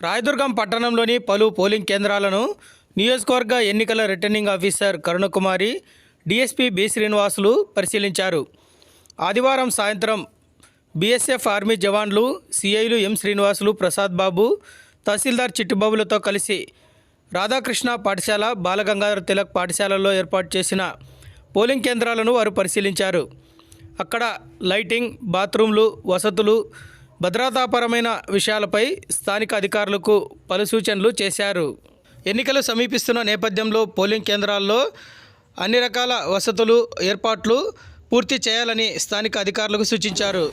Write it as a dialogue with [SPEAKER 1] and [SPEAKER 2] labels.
[SPEAKER 1] రాయదుర్గం పట్టణంలోని పలు పోలింగ్ కేంద్రాలను నియోజకవర్గ ఎన్నికల returning officer Karunakumari DSP B Srinivasulu పరిశీలించారు. ఆదివారం సాయంత్రం బీఎస్ఎఫ్ ఆర్మీ జవాన్లు సిఐలు ఎం శ్రీనివాసులు ప్రసాద్ బాబు తహసీల్దార్ చిట్టిబాబులతో కలిసి రాధాకృష్ణ పాఠశాల బాలగంగాధర తిలక్ పాఠశాలలో ఏర్పాటు చేసిన పోలింగ్ కేంద్రాలను వారు పరిశీలించారు. అక్కడ లైటింగ్ బాత్రూంలు వసతులు భద్రతాపరమైన విషయాలపై స్థానిక అధికారులకు పలు సూచనలు చేశారు. ఎన్నికలు సమీపిస్తున్న నేపథ్యంలో పోలింగ్ కేంద్రాల్లో అన్ని రకాల వసతులు ఏర్పాట్లు పూర్తి చేయాలని స్థానిక అధికారులకు సూచించారు.